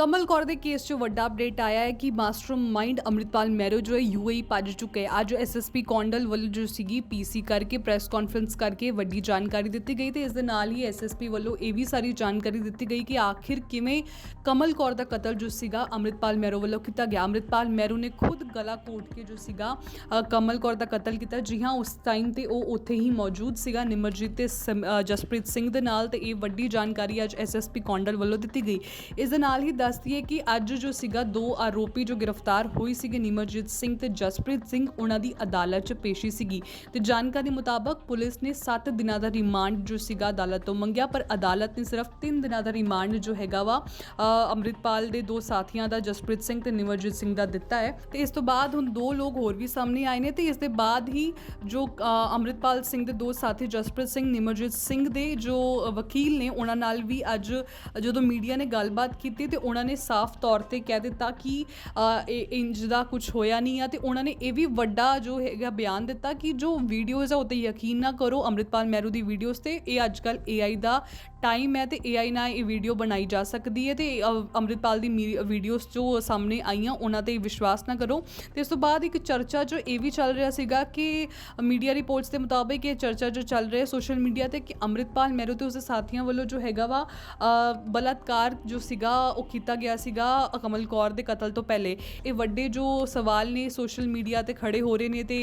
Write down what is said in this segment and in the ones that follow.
ਕਮਲ ਕੌਰ ਦੇ ਕੇਸ 'ਚ ਵੱਡਾ ਅਪਡੇਟ ਆਇਆ ਹੈ ਕਿ ਮਾਸਟਰਮਾਈਂਡ ਅੰਮ੍ਰਿਤਪਾਲ ਮੈਰੋ ਜੋ ਹੈ ਯੂਏਈ ਭੱਜ ਚੁੱਕੇ ਹੈ ਅੱਜ ਐਸਐਸਪੀ ਕੌਂਡਲ ਵੱਲੋਂ ਜੋ ਸੀਗੀ ਪੀਸੀ ਕਰਕੇ ਪ੍ਰੈਸ ਕਾਨਫਰੰਸ ਕਰਕੇ ਵੱਡੀ ਜਾਣਕਾਰੀ ਦਿੱਤੀ ਗਈ ਤੇ ਇਸ ਦੇ ਨਾਲ ਹੀ ਐਸਐਸਪੀ ਵੱਲੋਂ ਇਹ ਵੀ ਸਾਰੀ ਜਾਣਕਾਰੀ ਦਿੱਤੀ ਗਈ ਕਿ ਆਖਿਰ ਕਿਵੇਂ ਕਮਲ ਕੌਰ ਦਾ ਕਤਲ ਜੋ ਸੀਗਾ ਅੰਮ੍ਰਿਤਪਾਲ ਮੈਰੋ ਵੱਲੋਂ ਕੀਤਾ ਗਿਆ ਅੰਮ੍ਰਿਤਪਾਲ ਮੈਰੋ ਨੇ ਖੁਦ ਗਲਾ ਘੋਟ ਕੇ ਜੋ ਸੀਗਾ ਅ, ਕਮਲ ਕੌਰ ਦਾ ਕਤਲ ਕੀਤਾ ਜੀ ਹਾਂ ਉਸ ਟਾਈਮ ਤੇ ਉਹ ਉੱਥੇ ਹੀ ਮੌਜੂਦ ਸੀਗਾ ਨਿਮਰਜੀਤ ਤੇ ਸਮ- ਅ, ਜਸਪ੍ਰੀਤ ਸਿੰਘ ਦੇ ਨਾਲ ਤੇ ਇਹ ਵੱਡੀ ਜਾਣਕਾਰੀ ਅੱਜ ਐਸਐਸਪੀ ਕੌਂਡਲ ਵੱਲੋਂ ਦਿੱਤੀ ਗਈ ਇਸ ਦੇ ਨਾਲ ਹੀ ਦੱਸਦੀ ਹੈ ਕਿ ਅੱਜ ਜੋ ਸੀਗਾ ਦੋ ਆਰੋਪੀ ਜੋ ਗ੍ਰਿਫਤਾਰ ਹੋਈ ਸੀਗੇ ਨਿਮਰਜੀਤ ਸਿੰਘ ਤੇ ਜਸਪ੍ਰੀਤ ਸਿੰਘ ਉਹਨਾਂ ਦੀ ਅਦਾਲਤ 'ਚ ਪੇਸ਼ੀ ਸੀਗੀ। ਤੇ ਜਾਣਕਾਰੀ ਮੁਤਾਬਕ ਪੁਲਿਸ ਨੇ 7 ਦਿਨਾਂ ਦਾ ਰਿਮਾਂਡ ਜੋ ਸੀਗਾ ਅਦਾਲਤ ਤੋਂ ਮੰਗਿਆ ਪਰ ਅਦਾਲਤ ਨੇ ਸਿਰਫ 3 ਦਿਨਾਂ ਦਾ ਰਿਮਾਂਡ ਜੋ ਹੈਗਾ ਵਾ ਅ, ਅੰਮ੍ਰਿਤਪਾਲ ਦੇ ਦੋ ਸਾਥੀਆਂ ਦਾ ਜਸਪ੍ਰੀਤ ਸਿੰਘ ਤੇ ਨਿਮਰਜੀਤ ਸਿੰਘ ਦਾ ਦਿੱਤਾ ਹੈ। ਤੇ ਇਸ ਤੋਂ ਬਾਅਦ ਹੁਣ ਦੋ ਲੋਕ ਹੋਰ ਵੀ ਸਾਹਮਣੇ ਆਏ ਨੇ ਤੇ ਇਸ ਦੇ ਬਾਅਦ ਹੀ ਜੋ ਅ, ਅੰਮ੍ਰਿਤਪਾਲ ਸਿੰਘ ਦੇ ਦੋ ਸਾਥੀ ਜਸਪ੍ਰੀਤ ਸਿੰਘ ਨਿਮਰਜੀਤ ਸਿੰਘ ਦੇ ਜੋ ਵਕੀਲ ਨੇ ਉਹਨਾਂ ਨਾਲ ਵੀ ਅੱਜ ਜਦੋਂ ਮੀਡੀਆ ਨੇ ਗੱਲਬਾਤ ਕੀਤੀ ਤੇ ਉਹਨਾਂ ਨੇ ਸਾਫ਼ ਤੌਰ ਤੇ ਕਹਿ ਦਿੱਤਾ ਕਿ ਇਹ ਇੰਜ ਦਾ ਕੁਝ ਹੋਇਆ ਨਹੀਂ ਆ ਤੇ ਉਹਨਾਂ ਨੇ ਇਹ ਵੀ ਵੱਡਾ ਜੋ ਹੈਗਾ ਬਿਆਨ ਦਿੱਤਾ ਕਿ ਜੋ ਵੀਡੀਓਜ਼ ਆ ਉਹ ਤੇ ਯਕੀਨ ਨਾ ਕਰੋ ਅੰਮ੍ਰਿਤਪਾਲ ਮਹਿਰੂ ਦੀ ਵੀਡੀਓਜ਼ ਤੇ ਇਹ ਅੱਜ ਕੱਲ AI ਦਾ ਟਾਈਮ ਹੈ ਤੇ AI ਨਾਲ ਇਹ ਵੀਡੀਓ ਬਣਾਈ ਜਾ ਸਕਦੀ ਹੈ ਤੇ ਅ, ਅੰਮ੍ਰਿਤਪਾਲ ਦੀ ਵੀਡੀਓਜ਼ ਜੋ ਸਾਹਮਣੇ ਆਈਆਂ ਉਹਨਾਂ ਤੇ ਵਿਸ਼ਵਾਸ ਨਾ ਕਰੋ। ਤੇ ਇਸ ਤੋਂ ਬਾਅਦ ਇੱਕ ਚਰਚਾ ਜੋ ਇਹ ਵੀ ਚੱਲ ਰਿਹਾ ਸੀਗਾ ਕਿ ਮੀਡੀਆ ਰਿਪੋਰਟਸ ਦੇ ਮੁਤਾਬਿਕ ਇਹ ਚਰਚਾ ਜੋ ਚੱਲ ਰਹੀ ਹੈ ਸੋਸ਼ਲ ਮੀਡੀਆ ਤੇ ਕਿ ਅੰਮ੍ਰਿਤਪਾਲ ਮਹਿਰੂ ਤੇ ਉਸਦੇ ਸਾਥੀਆਂ ਵੱਲੋਂ ਜੋ ਹੈਗਾ ਵਾ ਬਲਾਤਕਾਰ ਜੋ ਸੀਗਾ ਉਹ ਕੀਤਾ ਗਿਆ ਸੀਗਾ ਕਮਲ ਕੌਰ ਦੇ ਕਤਲ ਤੋਂ ਪਹਿਲੇ। ਇਹ ਵੱਡੇ ਜੋ ਸਵਾਲ ਨੇ ਸੋਸ਼ਲ ਮੀਡੀਆ ਤੇ ਖੜੇ ਹੋ ਰਹੇ ਨੇ ਤੇ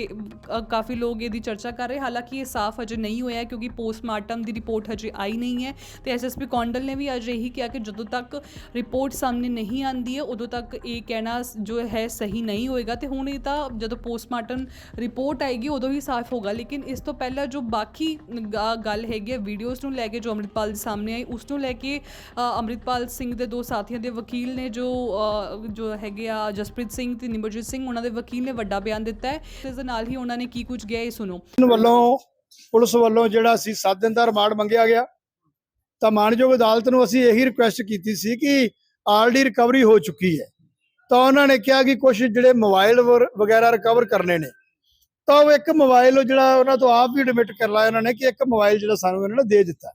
ਕਾਫੀ ਲੋਕ ਇਹਦੀ ਚਰਚਾ ਕਰ ਰਹੇ। ਹਾਲਾਂਕਿ ਇਹ ਸਾਫ਼ ਅਜੇ ਨਹੀਂ ਹੋਇਆ ਕਿਉਂਕਿ ਪੋਸਟਮਾਰਟਮ ਦੀ ਰਿਪੋਰਟ ਹਜੇ ਆਈ ਨਹੀਂ ਹੈ। ਤੇ ਐਸਐਸਪੀ ਕੌਂਡਲ ਨੇ ਵੀ ਅੱਜ ਇਹੀ ਕਿਹਾ ਕਿ ਜਦੋਂ ਤੱਕ ਰਿਪੋਰਟ ਸਾਹਮਣੇ ਨਹੀਂ ਆਂਦੀ ਹੈ ਉਦੋਂ ਤੱਕ ਇਹ ਕਹਿਣਾ ਜੋ ਹੈ ਸਹੀ ਨਹੀਂ ਹੋਏਗਾ। ਤੇ ਹੁਣ ਇਹ ਤਾਂ ਜਦੋਂ ਪੋਸਟਮਾਰਟਮ ਰਿਪੋਰਟ ਆਏਗੀ ਉਦੋਂ ਹੀ ਸਾਫ਼ ਹੋਗਾ ਲੇਕਿਨ ਇਸ ਤੋਂ ਪਹਿਲਾਂ ਜੋ ਬਾਕੀ ਗੱਲ ਹੈਗੀ ਹੈ ਵੀਡੀਓਜ਼ ਨੂੰ ਲੈ ਕੇ ਜੋ ਅੰਮ੍ਰਿਤਪਾਲ ਦੇ ਸਾਹਮਣੇ ਆਈ ਉਸ ਨੂੰ ਲੈ ਕੇ ਅ, ਅੰਮ੍ਰਿਤਪਾਲ ਸਿੰਘ ਦੇ ਦੋ ਸਾਥੀਆਂ ਦੇ ਵਕੀਲ ਨੇ ਜੋ ਜੋ ਹੈਗੇ ਆ ਜਸਪ੍ਰੀਤ ਸਿੰਘ ਤੇ ਨਿਮਰਜੀਤ ਸਿੰਘ, ਉਹਨਾਂ ਦੇ ਵਕੀਲ ਨੇ ਵੱਡਾ ਬਿਆਨ ਦਿੱਤਾ ਹੈ। ਇਸ ਦੇ ਨਾਲ ਹੀ ਉਹਨਾਂ ਨੇ ਕੀ ਕੁਝ ਗਿਆ ਇਹ ਸੁਣੋ। ਵੱਲੋਂ, ਪੁਲਿਸ ਵੱਲੋਂ ਜਿਹੜਾ ਸੀ 7 ਦਿਨ ਦਾ ਰਿਮਾਂਡ ਮੰਗਿਆ ਗਿਆ, ਤਾਂ ਮਾਨਯੋਗ ਅਦਾਲਤ ਨੂੰ ਅਸੀਂ ਇਹੀ ਰਿਕੁਐਸਟ ਕੀਤੀ ਸੀ ਕਿ ਆਲਰੇਡੀ ਰਿਕਵਰੀ ਹੋ ਚੁੱਕੀ ਹੈ। ਤਾਂ ਉਹਨਾਂ ਨੇ ਕਿਹਾ ਕਿ ਕੁਝ ਜਿਹੜੇ ਮੋਬਾਈਲ ਵਗੈਰਾ ਰਿਕਵਰ ਕਰਨੇ ਨੇ, ਤਾਂ ਉਹ ਇੱਕ ਮੋਬਾਈਲ ਜਿਹੜਾ ਉਹਨਾਂ ਤੋਂ ਆਪ ਵੀ ਐਡਮਿਟ ਕਰ ਲਾਇਆ ਉਹਨਾਂ ਨੇ ਕਿ ਇੱਕ ਮੋਬਾਈਲ ਜਿਹੜਾ ਸਾਨੂੰ ਇਹਨਾਂ ਨੇ ਦੇ ਦਿੱਤਾ।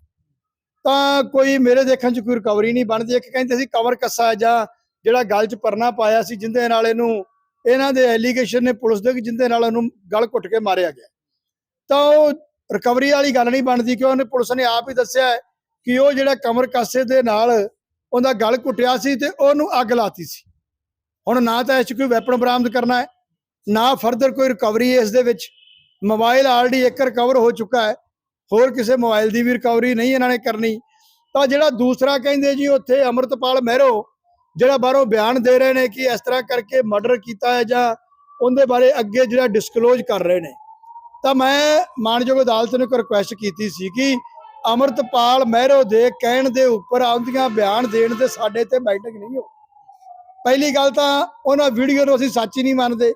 ਤਾਂ ਕੋਈ ਮੇਰੇ ਦੇਖਣ 'ਚ ਕੋਈ ਰਿਕਵਰੀ ਨਹੀਂ ਬਣਦੀ। ਇੱਕ ਕਹਿੰਦੇ ਸੀ ਕਵਰ ਕੱਸਾ ਜਾਂ, ਜਿਹੜਾ ਗਲ 'ਚ ਪਰਨਾ ਪਾਇਆ ਸੀ, ਜਿੰਦੇ ਨਾਲ ਇਹਨੂੰ, ਇਹਨਾਂ ਦੇ ਐਲੀਗੇਸ਼ਨ ਨੇ ਪੁਲਿਸ ਦੇ ਕਿ ਜਿੰਦੇ ਨਾਲ ਉਹਨੂੰ ਗਲ ਘੁੱਟ ਕੇ ਮਾਰਿਆ ਗਿਆ। ਤਾਂ ਉਹ ਰਿਕਵਰੀ ਵਾਲੀ ਗੱਲ ਨਹੀਂ ਬਣਦੀ ਕਿ ਉਹਨੇ ਪੁਲਿਸ ਨੇ ਆਪ ਹੀ ਦੱਸਿਆ ਕਿ ਉਹ ਜਿਹੜਾ ਕਮਰ ਕਾਸੇ ਦੇ ਨਾਲ ਉਹਦਾ ਗਲ ਘੁੱਟਿਆ ਸੀ ਤੇ ਉਹਨੂੰ ਅੱਗ ਲਾਤੀ ਸੀ। ਹੁਣ ਨਾ ਤਾਂ ਇਸ 'ਚ ਕੋਈ ਵੈਪਨ ਬਰਾਮਦ ਕਰਨਾ ਹੈ, ਨਾ ਫਰਦਰ ਕੋਈ ਰਿਕਵਰੀ ਇਸ ਦੇ ਵਿੱਚ। ਮੋਬਾਈਲ ਆਲਰੇਡੀ ਇੱਕ ਰਿਕਵਰ ਹੋ ਚੁੱਕਾ ਹੈ। ਹੋਰ ਕਿਸੇ ਮੋਬਾਈਲ ਦੀ ਵੀ ਰਿਕਵਰੀ ਨਹੀਂ ਇਹਨਾਂ ਨੇ ਕਰਨੀ। ਤਾਂ ਜਿਹੜਾ ਦੂਸਰਾ ਕਹਿੰਦੇ ਜੀ, ਉੱਥੇ ਅਮਰਤਪਾਲ ਮਹਿਰੋ, ਜਿਹੜਾ ਬਾਹਰੋਂ ਬਿਆਨ ਦੇ ਰਹੇ ਨੇ ਕਿ ਇਸ ਤਰ੍ਹਾਂ ਕਰਕੇ ਮਰਡਰ ਕੀਤਾ ਹੈ ਜਾਂ ਉਹਦੇ ਬਾਰੇ ਅੱਗੇ ਜਿਹੜਾ ਡਿਸਕਲੋਜ਼ ਕਰ ਰਹੇ ਨੇ। ਤਾਂ ਮੈਂ ਮਾਨਯੋਗ ਅਦਾਲਤ ਨੂੰ ਇੱਕ ਰਿਕੁਐਸਟ ਕੀਤੀ ਸੀ ਕਿ ਅਮਰਤਪਾਲ ਮਹਿਰੋ ਦੇ ਕਹਿਣ ਦੇ ਉੱਪਰ ਆਉਂਦੀਆਂ ਬਿਆਨ ਦੇਣ ਤੇ ਸਾਡੇ ਤੇ ਬੈਠਕ ਨਹੀਂ ਹੋ ਪਹਿਲੀ ਗੱਲ ਤਾਂ ਉਹਨਾਂ ਵੀਡੀਓ ਨੂੰ ਅਸੀਂ ਸੱਚ ਹੀ ਨਹੀਂ ਮੰਨਦੇ,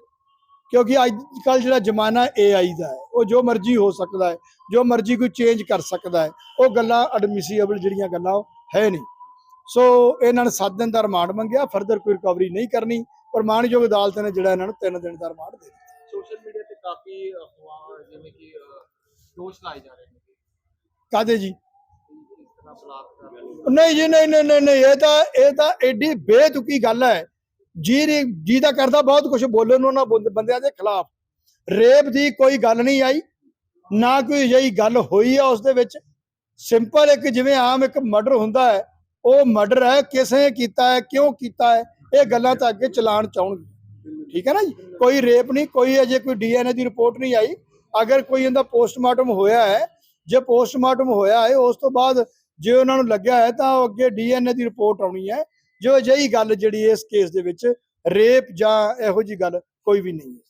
ਕਿਉਂਕਿ ਅੱਜ ਕੱਲ ਜਿਹੜਾ ਜ਼ਮਾਨਾ AI ਦਾ ਹੈ ਉਹ ਜੋ ਮਰਜ਼ੀ ਹੋ ਸਕਦਾ ਹੈ ਜੋ ਮਰਜ਼ੀ ਕੋਈ ਚੇਂਜ ਕਰ ਸਕਦਾ ਹੈ ਉਹ ਗੱਲਾਂ ਐਡਮਿਸੀਬਲ ਜਿਹੜੀਆਂ ਗੱਲਾਂ ਹੈ ਨਹੀਂ। ਸੋ ਇਹਨਾਂ ਨੇ 7 ਦਿਨ ਦਾ ਰਿਮਾਂਡ ਮੰਗਿਆ ਫਰਦਰ ਕੋਈ ਰਿਕਵਰੀ ਨਹੀਂ ਕਰਨੀ ਪਰ ਮਾਨਯੋਗ ਅਦਾਲਤ ਨੇ ਜਿਹੜਾ ਇਹਨਾਂ ਨੂੰ 3 ਦਿਨ ਦਾ ਰਿਮਾਂਡ ਦੇ ਦਿੱਤਾ। ਸੋਸ਼ਲ ਮੀਡੀਆ ਤੇ ਕਾਫੀ ਅਫਵਾਹ ਜਿਵੇਂ ਕਿ ਦੋਸ਼ ਲਾਏ ਜਾ ਰਹੇ ਨੇ। ਕਾਦੇ ਜੀ? ਨਹੀਂ ਜੀ ਨਹੀਂ ਨਹੀਂ ਨਹੀਂ ਇਹ ਤਾਂ ਇਹ ਤਾਂ ਐਡੀ ਬੇਤੁਕੀ ਗੱਲ ਹੈ। ਜੀ ਜੀ ਦਾ ਕਰਦਾ ਬਹੁਤ ਕੁਝ ਬੋਲਣ ਨੂੰ ਉਹਨਾਂ ਬੰਦ- ਬੰਦਿਆਂ ਦੇ ਖਿਲਾਫ। ਰੇਪ ਦੀ ਕੋਈ ਗੱਲ ਨਹੀਂ ਆਈ, ਨਾ ਕੋਈ ਅਜਿਹੀ ਗੱਲ ਹੋਈ ਹੈ ਉਸ ਦੇ ਵਿੱਚ। ਸਿੰਪਲ ਇੱਕ ਜਿਵੇਂ ਆਮ ਇੱਕ ਮਰਡਰ ਹੁੰਦਾ ਹੈ, ਉਹ ਮਰਡਰ ਹੈ ਕਿਸੇ ਕੀਤਾ ਹੈ, ਕਿਉਂ ਕੀਤਾ ਹੈ, ਇਹ ਗੱਲਾਂ ਤਾਂ ਅੱਗੇ ਚਲਾਣ ਚਾਉਣਗੇ ਠੀਕ ਹੈ ਨਾ ਜੀ? ਕੋਈ ਰੇਪ ਨਹੀਂ, ਕੋਈ ਅਜੇ ਕੋਈ ਡੀਐਨਏ ਦੀ ਰਿਪੋਰਟ ਨਹੀਂ ਆਈ। ਅਗਰ ਕੋਈ ਇਹਦਾ ਪੋਸਟਮਾਰਟਮ ਹੋਇਆ ਹੈ, ਜੇ ਪੋਸਟਮਾਰਟਮ ਹੋਇਆ ਹੈ, ਉਸ ਤੋਂ ਬਾਅਦ ਜੇ ਉਹਨਾਂ ਨੂੰ ਲੱਗਿਆ ਹੈ, ਤਾਂ ਉਹ ਅੱਗੇ ਡੀਐਨਏ ਦੀ ਰਿਪੋਰਟ ਆਉਣੀ ਹੈ। ਜੋ ਅਜਿਹੀ ਗੱਲ ਜਿਹੜੀ ਇਸ ਕੇਸ ਦੇ ਵਿੱਚ, ਰੇਪ ਜਾਂ ਇਹੋ ਜੀ ਗੱਲ ਕੋਈ ਵੀ ਨਹੀਂ ਹੈ।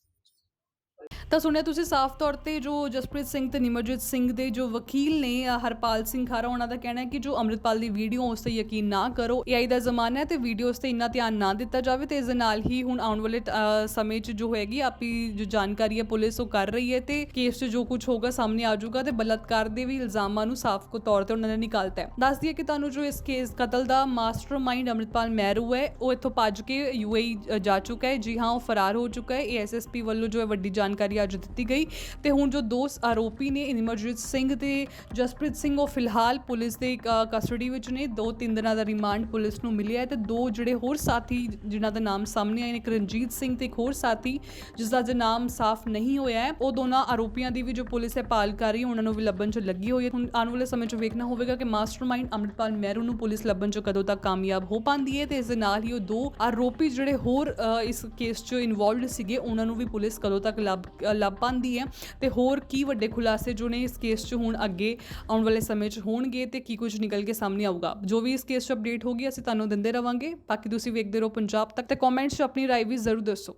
ਤਾਂ ਸੁਣਿਆ ਤੁਸੀਂ ਸਾਫ਼ ਤੌਰ ਤੇ ਜੋ ਜਸਪ੍ਰੀਤ ਸਿੰਘ ਤੇ ਨਿਮਰਜੀਤ ਸਿੰਘ ਦੇ ਜੋ ਵਕੀਲ ਨੇ ਹਰਪਾਲ ਸਿੰਘ ਖਾਰਾ, ਉਹਨਾਂ ਦਾ ਕਹਿਣਾ ਹੈ ਕਿ ਜੋ ਅੰਮ੍ਰਿਤਪਾਲ ਦੀ ਵੀਡੀਓ, ਉਸ ਤੇ ਯਕੀਨ ਨਾ ਕਰੋ। AI ਦਾ ਜ਼ਮਾਨਾ ਹੈ ਤੇ ਵੀਡੀਓਜ਼ ਤੇ ਇੰਨਾ ਧਿਆਨ ਨਾ ਦਿੱਤਾ ਜਾਵੇ ਤੇ ਇਸ ਦੇ ਨਾਲ ਹੀ ਹੁਣ ਆਉਣ ਵਾਲੇ ਸਮੇਂ 'ਚ ਜੋ ਹੋਏਗੀ, ਆਪੀ ਜੋ ਜਾਣਕਾਰੀ ਹੈ ਪੁਲਿਸ ਉਹ ਕਰ ਰਹੀ ਹੈ ਤੇ ਕੇਸ 'ਚ ਜੋ ਕੁਝ ਹੋਗਾ ਸਾਹਮਣੇ ਆ ਜਾਊਗਾ ਤੇ ਬਲਾਤਕਾਰ ਦੇ ਵੀ ਇਲਜ਼ਾਮਾਂ ਨੂੰ ਸਾਫ਼ ਕੋ ਤੌਰ ਤੇ ਉਹਨਾਂ ਨੇ ਨਿਕਾਲਤਾ ਹੈ। ਦੱਸ ਦਈਏ ਕਿ ਤੁਹਾਨੂੰ ਜੋ ਇਸ ਕੇਸ ਕਤਲ ਦਾ ਮਾਸਟਰਮਾਈਂਡ ਅੰਮ੍ਰਿਤਪਾਲ ਮਹਿਰੂ ਹੈ, ਉਹ ਇੱਥੋਂ ਭੱਜ ਕੇ ਯੂਏਈ ਜਾ ਚੁੱਕਾ ਹੈ। ਜੀ ਹਾਂ, ਉਹ ਫਰਾਰ ਹੋ ਚੁੱਕਾ ਹੈ। ਏਐਸਐਸਪੀ ਵੱਲੋਂ ਜੋ ਹੈ ਵੱਡੀ ਜਾਣਕਾਰੀ ਜਾਣਕਾਰੀ ਅੱਜ ਦਿੱਤੀ ਗਈ ਤੇ ਹੁਣ ਜੋ ਦੋ ਆਰੋਪੀ ਨੇ ਇਮਰਜੀਤ ਸਿੰਘ ਤੇ ਜਸਪ੍ਰੀਤ ਸਿੰਘ, ਉਹ ਫਿਲਹਾਲ ਪੁਲਿਸ ਦੇ ਕਸਟਡੀ ਵਿੱਚ ਨੇ। ਦੋ ਤਿੰਨ ਦਿਨਾਂ ਦਾ ਰਿਮਾਂਡ ਪੁਲਿਸ ਨੂੰ ਮਿਲਿਆ ਹੈ ਤੇ ਦੋ ਜਿਹੜੇ ਹੋਰ ਸਾਥੀ ਜਿਨ੍ਹਾਂ ਦਾ ਨਾਮ ਸਾਹਮਣੇ ਆਏ ਨੇ, ਇੱਕ ਰਣਜੀਤ ਸਿੰਘ ਤੇ ਇੱਕ ਹੋਰ ਸਾਥੀ ਜਿਸ ਦਾ ਅਜੇ ਨਾਮ ਸਾਫ਼ ਨਹੀਂ ਹੋਇਆ ਹੈ। ਉਹ ਦੋਨਾਂ ਆਰੋਪੀਆਂ ਦੀ ਵੀ ਜੋ ਪੁਲਿਸ ਹੈ ਭਾਲ ਕਰ ਰਹੀ ਉਹਨਾਂ ਨੂੰ ਵੀ ਲੱਭਣ 'ਚ ਲੱਗੀ ਹੋਈ ਹੈ। ਹੁਣ ਆਉਣ ਵਾਲੇ ਸਮੇਂ 'ਚ ਵੇਖਣਾ ਹੋਵੇਗਾ ਕਿ ਮਾਸਟਰਮਾਈਂਡ ਅੰਮ੍ਰਿਤਪਾਲ ਮਹਿਰੂ ਨੂੰ ਪੁਲਿਸ ਲੱਭਣ 'ਚ ਕਦੋਂ ਤੱਕ ਕਾਮਯਾਬ ਹੋ ਪਾਉਂਦੀ ਹੈ ਤੇ ਇਸ ਦੇ ਨਾਲ ਹੀ ਉਹ ਦੋ ਆਰੋਪੀ ਜਿਹੜੇ ਹੋਰ ਇਸ ਕੇਸ 'ਚ ਇਨਵੋਲਵਡ ਸੀਗੇ, ਉਹਨਾਂ ਨੂੰ ਵੀ ਪੁਲਿਸ ਕਦੋਂ ਤੱਕ ਲੱਭ ਲੱਭ ਪਾਉਂਦੀ ਹੈ। ਤੇ ਹੋਰ ਕੀ ਵੱਡੇ ਖੁਲਾਸੇ ਜੋ ਨੇ ਇਸ ਕੇਸ 'ਚ ਹੁਣ ਅੱਗੇ ਆਉਣ ਵਾਲੇ ਸਮੇਂ 'ਚ ਹੋਣਗੇ ਤੇ ਕੀ ਕੁਝ ਨਿਕਲ ਕੇ ਸਾਹਮਣੇ ਆਊਗਾ। ਜੋ ਵੀ ਇਸ ਕੇਸ 'ਚ ਅਪਡੇਟ ਹੋਗੀ ਅਸੀਂ ਤੁਹਾਨੂੰ ਦਿੰਦੇ ਰਵਾਂਗੇ। ਬਾਕੀ ਤੁਸੀਂ ਵੇਖਦੇ ਰਹੋ ਪੰਜਾਬ ਤੱਕ ਤੇ ਕਮੈਂਟਸ 'ਚ ਆਪਣੀ ਰਾਏ ਵੀ ਜ਼ਰੂਰ ਦੱਸੋ।